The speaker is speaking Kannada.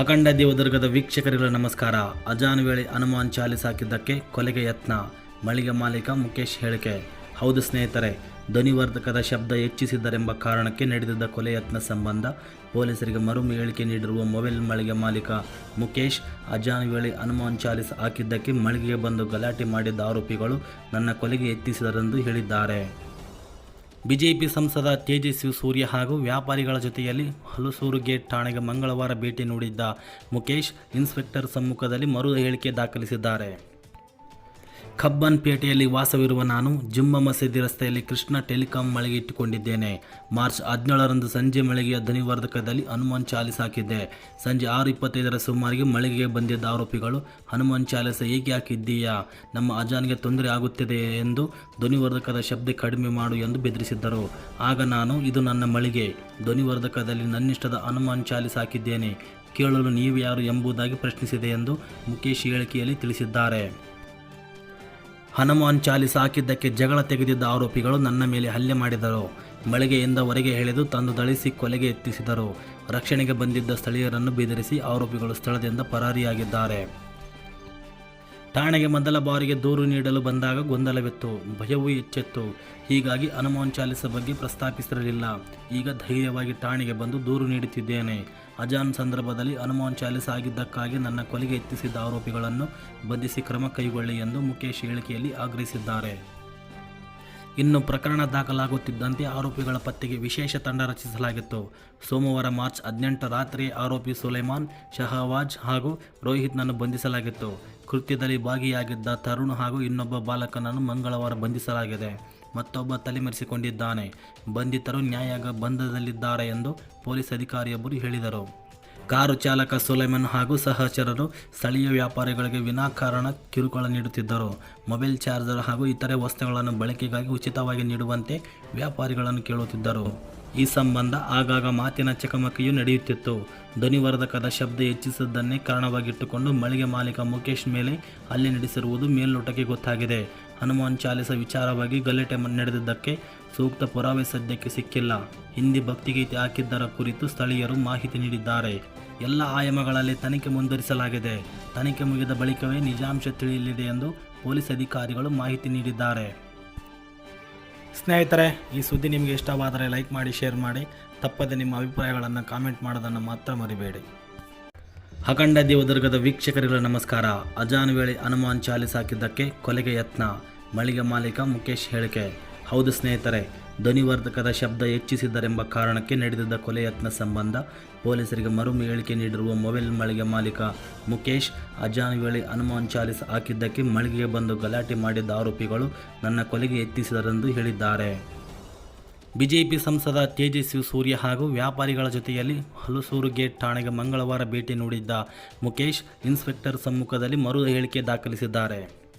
ಅಖಂಡ ದೇವದುರ್ಗದ ವೀಕ್ಷಕರಿಗಳ ನಮಸ್ಕಾರ. ಅಜಾನ್ ವೇಳೆ ಹನುಮಾನ್ ಚಾಲಿಸ್ ಹಾಕಿದ್ದಕ್ಕೆ ಕೊಲೆಗೆ ಯತ್ನ. ಮಳಿಗೆ ಮಾಲೀಕ ಮುಖೇಶ್ ಹೇಳಿಕೆ. ಹೌದು ಸ್ನೇಹಿತರೆ, ಧ್ವನಿವರ್ಧಕದ ಶಬ್ದ ಹೆಚ್ಚಿಸಿದ್ದರೆಂಬ ಕಾರಣಕ್ಕೆ ನಡೆದಿದ್ದ ಕೊಲೆ ಯತ್ನ ಸಂಬಂಧ ಪೊಲೀಸರಿಗೆ ಮರು ಹೇಳಿಕೆ ನೀಡಿರುವ ಮೊಬೈಲ್ ಮಳಿಗೆ ಮಾಲೀಕ ಮುಖೇಶ್ ಅಜಾನ್ ವೇಳೆ ಹನುಮಾನ್ ಚಾಲಿಸ್ ಹಾಕಿದ್ದಕ್ಕೆ ಮಳಿಗೆಗೆ ಬಂದು ಗಲಾಟೆ ಮಾಡಿದ್ದ ಆರೋಪಿಗಳು ನನ್ನ ಕೊಲೆಗೆ ಯತ್ನಿಸಿದರೆಂದು ಹೇಳಿದ್ದಾರೆ. ಬಿಜೆಪಿ ಸಂಸದ ತೇಜಸ್ವಿ ಸೂರ್ಯ ಹಾಗೂ ವ್ಯಾಪಾರಿಗಳ ಜೊತೆಯಲ್ಲಿ ಹಲಸೂರು ಗೇಟ್ ಠಾಣೆಗೆ ಮಂಗಳವಾರ ಭೇಟಿ ನೀಡಿದ್ದ ಮುಖೇಶ್ ಇನ್ಸ್ಪೆಕ್ಟರ್ ಸಮ್ಮುಖದಲ್ಲಿ ಮರು ಹೇಳಿಕೆ ದಾಖಲಿಸಿದ್ದಾರೆ. ಕಬ್ಬನ್ ಪೇಟೆಯಲ್ಲಿ ವಾಸವಿರುವ ನಾನು ಜುಮ್ಮ ಮಸೀದಿ ರಸ್ತೆಯಲ್ಲಿ ಕೃಷ್ಣ ಟೆಲಿಕಾಂ ಮಳಿಗೆ ಇಟ್ಟುಕೊಂಡಿದ್ದೇನೆ. ಮಾರ್ಚ್ ಹದಿನೇಳರಂದು ಸಂಜೆ ಮಳಿಗೆಯ ಧ್ವನಿವರ್ಧಕದಲ್ಲಿ ಹನುಮಾನ್ ಚಾಲಿಸ್ ಹಾಕಿದ್ದೆ. ಸಂಜೆ ಆರು ಇಪ್ಪತ್ತೈದರ ಸುಮಾರಿಗೆ ಮಳಿಗೆಗೆ ಬಂದಿದ್ದ ಆರೋಪಿಗಳು, ಹನುಮಾನ್ ಚಾಲಿಸ ಹೇಗೆ ಹಾಕಿದ್ದೀಯಾ? ನಮ್ಮ ಅಜಾನ್ಗೆ ತೊಂದರೆ ಆಗುತ್ತಿದೆ ಎಂದು ಧ್ವನಿವರ್ಧಕದ ಶಬ್ದ ಕಡಿಮೆ ಮಾಡು ಎಂದು ಬೆದರಿಸಿದ್ದರು. ಆಗ ನಾನು, ಇದು ನನ್ನ ಮಳಿಗೆ. ಧ್ವನಿವರ್ಧಕದಲ್ಲಿ ನನ್ನಿಷ್ಟದ ಹನುಮಾನ್ ಚಾಲಿಸ್ ಹಾಕಿದ್ದೇನೆ. ಕೇಳಲು ನೀವು ಯಾರು ಎಂಬುದಾಗಿ ಪ್ರಶ್ನಿಸಿದೆ ಎಂದು ಮುಖೇಶ್ ಹೇಳಿಕೆಯಲ್ಲಿ ತಿಳಿಸಿದ್ದಾರೆ. ಹನುಮಾನ್ ಚಾಲಿಸ್ ಹಾಕಿದ್ದಕ್ಕೆ ಜಗಳ ತೆಗೆದಿದ್ದ ಆರೋಪಿಗಳು ನನ್ನ ಮೇಲೆ ಹಲ್ಲೆ ಮಾಡಿದರು. ಮಳಿಗೆಯಿಂದ ಹೊರಗೆ ಎಳೆದು ತಂದು ದಳಿಸಿ ಕೊಲೆಗೆ ಎತ್ತಿಸಿದರು. ರಕ್ಷಣೆಗೆ ಬಂದಿದ್ದ ಸ್ಥಳೀಯರನ್ನು ಬೆದರಿಸಿ ಆರೋಪಿಗಳು ಸ್ಥಳದಿಂದ ಪರಾರಿಯಾಗಿದ್ದಾರೆ. ಠಾಣೆಗೆ ಮೊದಲ ಬಾರಿಗೆ ದೂರು ನೀಡಲು ಬಂದಾಗ ಗೊಂದಲವಿತ್ತು. ಭಯವೂ ಹೆಚ್ಚಿತ್ತು ಹೀಗಾಗಿ ಹನುಮಾನ್ ಚಾಲಿಸ ಬಗ್ಗೆ ಪ್ರಸ್ತಾಪಿಸಿರಲಿಲ್ಲ. ಈಗ ಧೈರ್ಯವಾಗಿ ಠಾಣೆಗೆ ಬಂದು ದೂರು ನೀಡುತ್ತಿದ್ದೇನೆ. ಅಜಾನ್ ಸಂದರ್ಭದಲ್ಲಿ ಹನುಮಾನ್ ಚಾಲಿಸ ಆಗಿದ್ದಕ್ಕಾಗಿ ನನ್ನ ಕೊಲೆಗೆ ಎತ್ತಿಸಿದ್ದ ಆರೋಪಿಗಳನ್ನು ಬಂಧಿಸಿ ಕ್ರಮ ಕೈಗೊಳ್ಳಿ ಎಂದು ಮುಖೇಶ್ ಹೇಳಿಕೆಯಲ್ಲಿ ಆಗ್ರಹಿಸಿದ್ದಾರೆ. ಇನ್ನು ಪ್ರಕರಣ ದಾಖಲಾಗುತ್ತಿದ್ದಂತೆ ಆರೋಪಿಗಳ ಪತ್ತೆಗೆ ವಿಶೇಷ ತಂಡ ರಚಿಸಲಾಗಿತ್ತು. ಸೋಮವಾರ ಮಾರ್ಚ್ ಹದಿನೆಂಟು ರಾತ್ರಿ ಆರೋಪಿ ಸುಲೈಮಾನ್, ಶಹವಾಜ್ ಹಾಗೂ ರೋಹಿತ್ನನ್ನು ಬಂಧಿಸಲಾಗಿತ್ತು. ಕೃತ್ಯದಲ್ಲಿ ಭಾಗಿಯಾಗಿದ್ದ ತರುಣ್ ಹಾಗೂ ಇನ್ನೊಬ್ಬ ಬಾಲಕನನ್ನು ಮಂಗಳವಾರ ಬಂಧಿಸಲಾಗಿದೆ. ಮತ್ತೊಬ್ಬ ತಲೆಮರೆಸಿಕೊಂಡಿದ್ದಾನೆ. ಬಂಧಿತರು ನ್ಯಾಯಾಂಗ ಬಂಧದಲ್ಲಿದ್ದಾರೆ ಎಂದು ಪೊಲೀಸ್ ಅಧಿಕಾರಿಯೊಬ್ಬರು ಹೇಳಿದರು. ಕಾರು ಚಾಲಕ ಸುಲೈಮನ್ ಹಾಗೂ ಸಹಚರರು ಸ್ಥಳೀಯ ವ್ಯಾಪಾರಿಗಳಿಗೆ ವಿನಾಕಾರಣ ಕಿರುಕುಳ ನೀಡುತ್ತಿದ್ದರು. ಮೊಬೈಲ್ ಚಾರ್ಜರ್ ಹಾಗೂ ಇತರೆ ವಸ್ತುಗಳನ್ನು ಬಳಕೆಗಾಗಿ ಉಚಿತವಾಗಿ ನೀಡುವಂತೆ ವ್ಯಾಪಾರಿಗಳನ್ನು ಕೇಳುತ್ತಿದ್ದರು. ಈ ಸಂಬಂಧ ಆಗಾಗ ಮಾತಿನ ಚಕಮಕಿಯೂ ನಡೆಯುತ್ತಿತ್ತು. ಧ್ವನಿವರ್ಧಕದ ಶಬ್ದ ಹೆಚ್ಚಿಸಿದ್ದನ್ನೇ ಕಾರಣವಾಗಿಟ್ಟುಕೊಂಡು ಮಳಿಗೆ ಮಾಲೀಕ ಮುಖೇಶ್ ಮೇಲೆ ಹಲ್ಲೆ ನಡೆಸಿರುವುದು ಮೇಲ್ನೋಟಕ್ಕೆ ಗೊತ್ತಾಗಿದೆ. ಹನುಮಾನ್ ಚಾಲಿಸ ವಿಚಾರವಾಗಿ ಗಲಾಟೆ ನಡೆದಿದ್ದಕ್ಕೆ ಸೂಕ್ತ ಪುರಾವೆ ಸದ್ಯಕ್ಕೆ ಸಿಕ್ಕಿಲ್ಲ. ಹಿಂದಿ ಭಕ್ತಿಗೀತೆ ಹಾಕಿದ್ದರ ಕುರಿತು ಸ್ಥಳೀಯರು ಮಾಹಿತಿ ನೀಡಿದ್ದಾರೆ. ಎಲ್ಲ ಆಯಾಮಗಳಲ್ಲಿ ತನಿಖೆ ಮುಂದುವರಿಸಲಾಗಿದೆ. ತನಿಖೆ ಮುಗಿದ ಬಳಿಕವೇ ನಿಜಾಂಶ ತಿಳಿಯಲಿದೆ ಎಂದು ಪೊಲೀಸ್ ಅಧಿಕಾರಿಗಳು ಮಾಹಿತಿ ನೀಡಿದ್ದಾರೆ. ಸ್ನೇಹಿತರೆ, ಈ ಸುದ್ದಿ ನಿಮಗೆ ಇಷ್ಟವಾದರೆ ಲೈಕ್ ಮಾಡಿ, ಶೇರ್ ಮಾಡಿ. ತಪ್ಪದೆ ನಿಮ್ಮ ಅಭಿಪ್ರಾಯಗಳನ್ನು ಕಾಮೆಂಟ್ ಮಾಡೋದನ್ನು ಮಾತ್ರ ಮರಿಬೇಡಿ. ಅಖಂಡ ದೇವದುರ್ಗದ ವೀಕ್ಷಕರಿಗಳ ನಮಸ್ಕಾರ. ಅಜಾನ್ ವೇಳೆ ಹನುಮಾನ್ ಚಾಲಿಸ್ ಹಾಕಿದ್ದಕ್ಕೆ ಕೊಲೆಗೆ ಯತ್ನ. ಮಳಿಗೆ ಮಾಲೀಕ ಮುಖೇಶ್ ಹೇಳಿಕೆ. ಹೌದು ಸ್ನೇಹಿತರೆ ಧ್ವನಿವರ್ಧಕದ ಶಬ್ದ ಹೆಚ್ಚಿಸಿದ್ದರೆಂಬ ಕಾರಣಕ್ಕೆ ನಡೆದಿದ್ದ ಕೊಲೆ ಯತ್ನ ಸಂಬಂಧ ಪೊಲೀಸರಿಗೆ ಮರು ಹೇಳಿಕೆ ನೀಡಿರುವ ಮೊಬೈಲ್ ಮಳಿಗೆ ಮಾಲೀಕ ಮುಖೇಶ್ ಅಜಾನ್ ವೇಳೆ ಹನುಮಾನ್ ಚಾಲಿಸ್ ಹಾಕಿದ್ದಕ್ಕೆ ಮಳಿಗೆಗೆ ಬಂದು ಗಲಾಟೆ ಮಾಡಿದ್ದ ಆರೋಪಿಗಳು ನನ್ನ ಕೊಲೆಗೆ ಯತ್ನಿಸಿದರೆಂದು ಹೇಳಿದ್ದಾರೆ. ಬಿಜೆಪಿ ಸಂಸದ ತೇಜಸ್ವಿ ಸೂರ್ಯ ಹಾಗೂ ವ್ಯಾಪಾರಿಗಳ ಜೊತೆಯಲ್ಲಿ ಹಲಸೂರು ಗೇಟ್ ಠಾಣೆಗೆ ಮಂಗಳವಾರ ಭೇಟಿ ನೀಡಿದ್ದ ಮುಖೇಶ್ ಇನ್ಸ್ಪೆಕ್ಟರ್ ಸಮ್ಮುಖದಲ್ಲಿ ಮರು ಹೇಳಿಕೆ ದಾಖಲಿಸಿದ್ದಾರೆ.